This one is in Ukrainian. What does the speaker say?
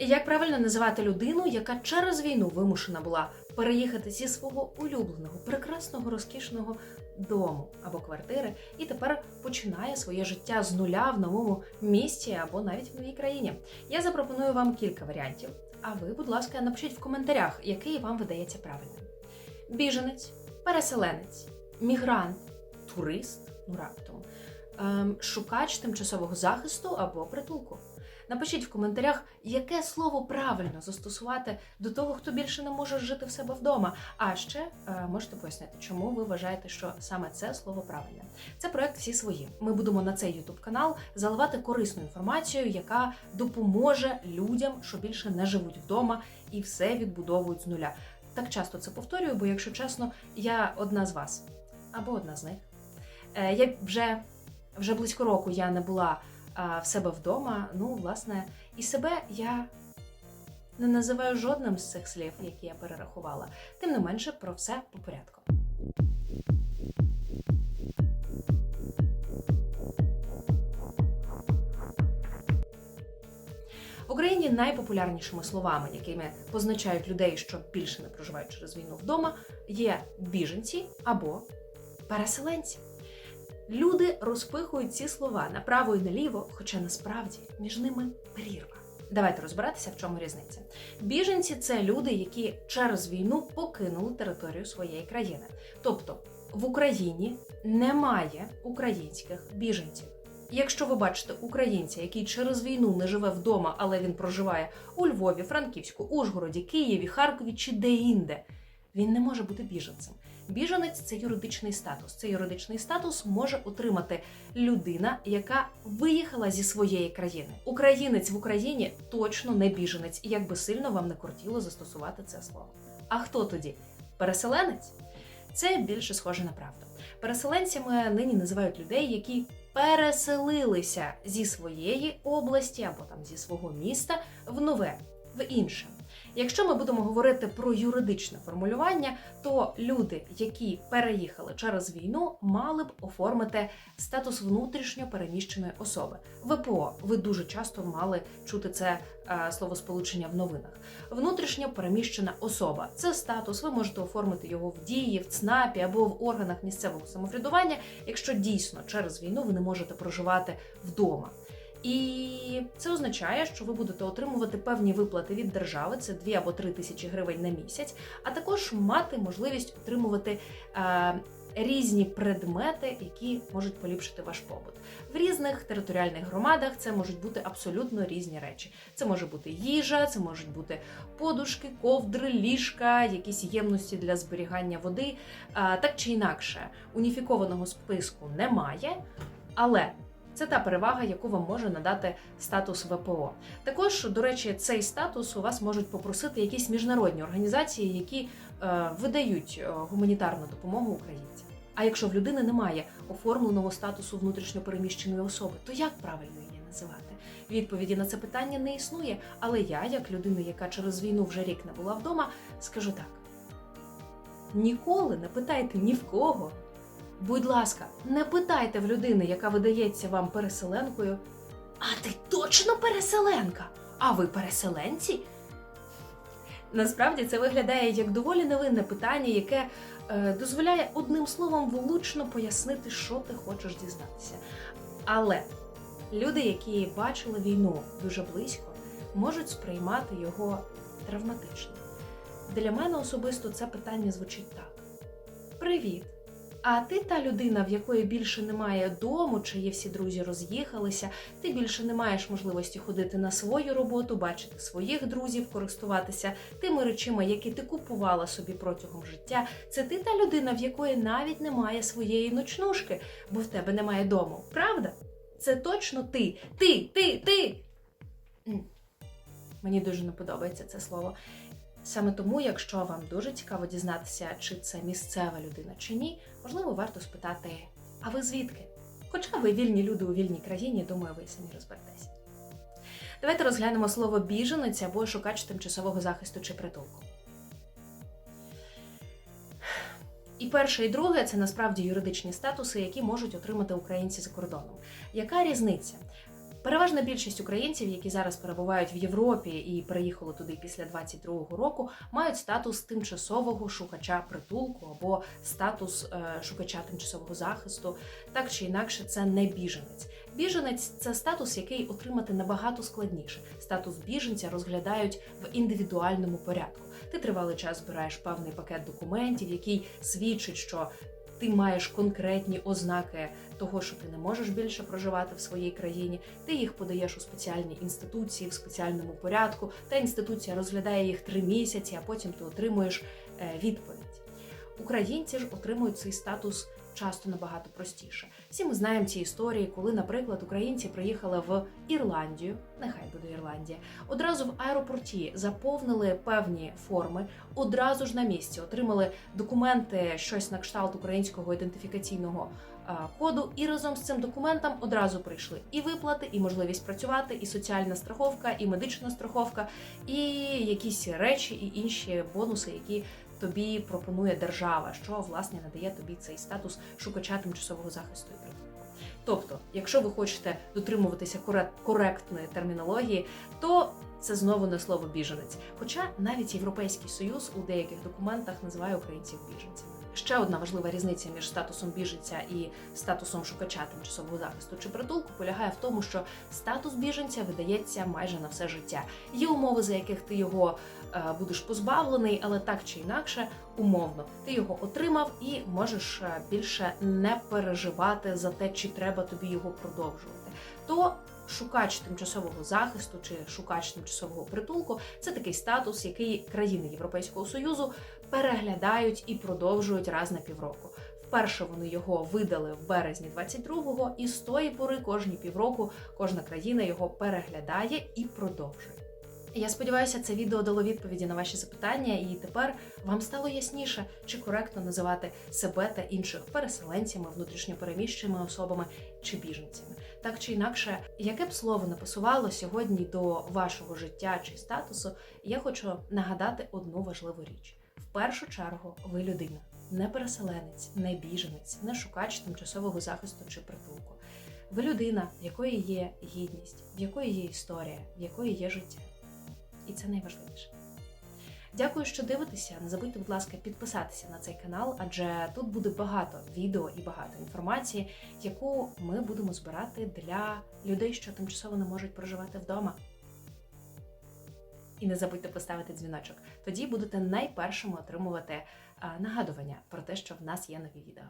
Як правильно називати людину, яка через війну вимушена була переїхати зі свого улюбленого, прекрасного, розкішного дому або квартири, і тепер починає своє життя з нуля в новому місті або навіть в новій країні? Я запропоную вам кілька варіантів. А ви, будь ласка, напишіть в коментарях, який вам видається правильним: біженець, переселенець, мігрант, турист, ну раптом, ем, шукач тимчасового захисту або притулку. Напишіть в коментарях, яке слово правильно застосувати до того, хто більше не може жити в себе вдома. А ще е, можете пояснити, чому ви вважаєте, що саме це слово правильне. Це проект всі свої. Ми будемо на цей youtube канал заливати корисну інформацію, яка допоможе людям, що більше не живуть вдома і все відбудовують з нуля. Так часто це повторюю, бо, якщо чесно, я одна з вас або одна з них. Е, Я вже, вже близько року я не була в себе вдома. Ну, власне, і себе я не називаю жодним з цих слів, які я перерахувала. Тим не менше, про все по порядку. В Україні найпопулярнішими словами, якими позначають людей, що більше не проживають через війну вдома, є біженці або переселенці. Люди розпихують ці слова направо і наліво, хоча насправді між ними прірва. Давайте розбиратися, в чому різниця. Біженці це люди, які через війну покинули територію своєї країни. Тобто в Україні немає українських біженців. Якщо ви бачите українця, який через війну не живе вдома, але він проживає у Львові, Франківську, Ужгороді, Києві, Харкові чи де-інде, він не може бути біженцем. Біженець це юридичний статус. Цей юридичний статус може отримати людина, яка виїхала зі своєї країни. Українець в Україні точно не біженець, як би сильно вам не кортіло застосувати це слово. А хто тоді? Переселенець? Це більше схоже на правду. Переселенцями нині називають людей, які переселилися зі своєї області або там зі свого міста в нове, в інше. Якщо ми будемо говорити про юридичне формулювання, то люди, які переїхали через війну, мали б оформити статус внутрішньо переміщеної особи. ВПО. Ви дуже часто мали чути це е, словосполучення в новинах. Внутрішньо переміщена особа це статус. Ви можете оформити його в дії, в ЦНАПі або в органах місцевого самоврядування, якщо дійсно через війну ви не можете проживати вдома. І це означає, що ви будете отримувати певні виплати від держави, це 2 або 3 тисячі гривень на місяць, а також мати можливість отримувати е, різні предмети, які можуть поліпшити ваш побут. В різних територіальних громадах це можуть бути абсолютно різні речі. Це може бути їжа, це можуть бути подушки, ковдри, ліжка, якісь ємності для зберігання води. Е, так чи інакше, уніфікованого списку немає, але це та перевага, яку вам може надати статус ВПО. Також, до речі, цей статус у вас можуть попросити якісь міжнародні організації, які е, видають е, гуманітарну допомогу українцям. А якщо в людини немає оформленого статусу внутрішньопереміщеної особи, то як правильно її називати? Відповіді на це питання не існує. Але я, як людина, яка через війну вже рік не була вдома, скажу так: ніколи не питайте ні в кого. Будь ласка, не питайте в людини, яка видається вам переселенкою. А ти точно переселенка? А ви переселенці? Насправді це виглядає як доволі невинне питання, яке е, дозволяє одним словом влучно пояснити, що ти хочеш дізнатися. Але люди, які бачили війну дуже близько, можуть сприймати його травматично. Для мене особисто це питання звучить так: Привіт! А ти та людина, в якої більше немає дому, чиї всі друзі роз'їхалися, ти більше не маєш можливості ходити на свою роботу, бачити своїх друзів, користуватися тими речима, які ти купувала собі протягом життя. Це ти та людина, в якої навіть немає своєї ночнушки, бо в тебе немає дому. Правда? Це точно ти. Ти, ти, ти. Мені дуже не подобається це слово. Саме тому, якщо вам дуже цікаво дізнатися, чи це місцева людина чи ні, можливо, варто спитати, а ви звідки? Хоча ви вільні люди у вільній країні, думаю, ви самі розберетеся. Давайте розглянемо слово біженець або шукач тимчасового захисту чи притулку. І перше, і друге це насправді юридичні статуси, які можуть отримати українці за кордоном. Яка різниця? Переважна більшість українців, які зараз перебувають в Європі і переїхали туди після 22-го року, мають статус тимчасового шукача притулку або статус е, шукача тимчасового захисту. Так чи інакше, це не біженець. Біженець це статус, який отримати набагато складніше. Статус біженця розглядають в індивідуальному порядку. Ти тривалий час збираєш певний пакет документів, який свідчить, що ти маєш конкретні ознаки того, що ти не можеш більше проживати в своїй країні. Ти їх подаєш у спеціальні інституції в спеціальному порядку. Та інституція розглядає їх три місяці, а потім ти отримуєш е, відповідь. Українці ж отримують цей статус часто набагато простіше. Всі ми знаємо ці історії, коли, наприклад, українці приїхали в Ірландію, нехай буде Ірландія, одразу в аеропорті заповнили певні форми, одразу ж на місці отримали документи, щось на кшталт українського ідентифікаційного коду, і разом з цим документом одразу прийшли і виплати, і можливість працювати, і соціальна страховка, і медична страховка, і якісь речі, і інші бонуси, які тобі пропонує держава, що власне надає тобі цей статус шукача тимчасового захисту і притулку. Тобто, якщо ви хочете дотримуватися коре- коректної термінології, то це знову не слово біженець. Хоча навіть Європейський Союз у деяких документах називає українців біженцями. Ще одна важлива різниця між статусом біженця і статусом шукача тимчасового захисту чи притулку полягає в тому, що статус біженця видається майже на все життя. Є умови, за яких ти його е, будеш позбавлений, але так чи інакше, умовно, ти його отримав і можеш е, більше не переживати за те, чи треба тобі його продовжувати. То шукач тимчасового захисту чи шукач тимчасового притулку це такий статус, який країни Європейського союзу переглядають і продовжують раз на півроку. Вперше вони його видали в березні 22-го, і з тої пори кожні півроку кожна країна його переглядає і продовжує. Я сподіваюся, це відео дало відповіді на ваші запитання, і тепер вам стало ясніше, чи коректно називати себе та інших переселенцями, внутрішньопереміщеними особами чи біженцями. Так чи інакше, яке б слово не пасувало сьогодні до вашого життя чи статусу, я хочу нагадати одну важливу річ: першу чергу, ви людина, не переселенець, не біженець, не шукач тимчасового захисту чи притулку. Ви людина, в якої є гідність, в якої є історія, в якої є життя. І це найважливіше. Дякую, що дивитеся. Не забудьте, будь ласка, підписатися на цей канал, адже тут буде багато відео і багато інформації, яку ми будемо збирати для людей, що тимчасово не можуть проживати вдома. І не забудьте поставити дзвіночок. Тоді будете найпершими отримувати нагадування про те, що в нас є нові відео.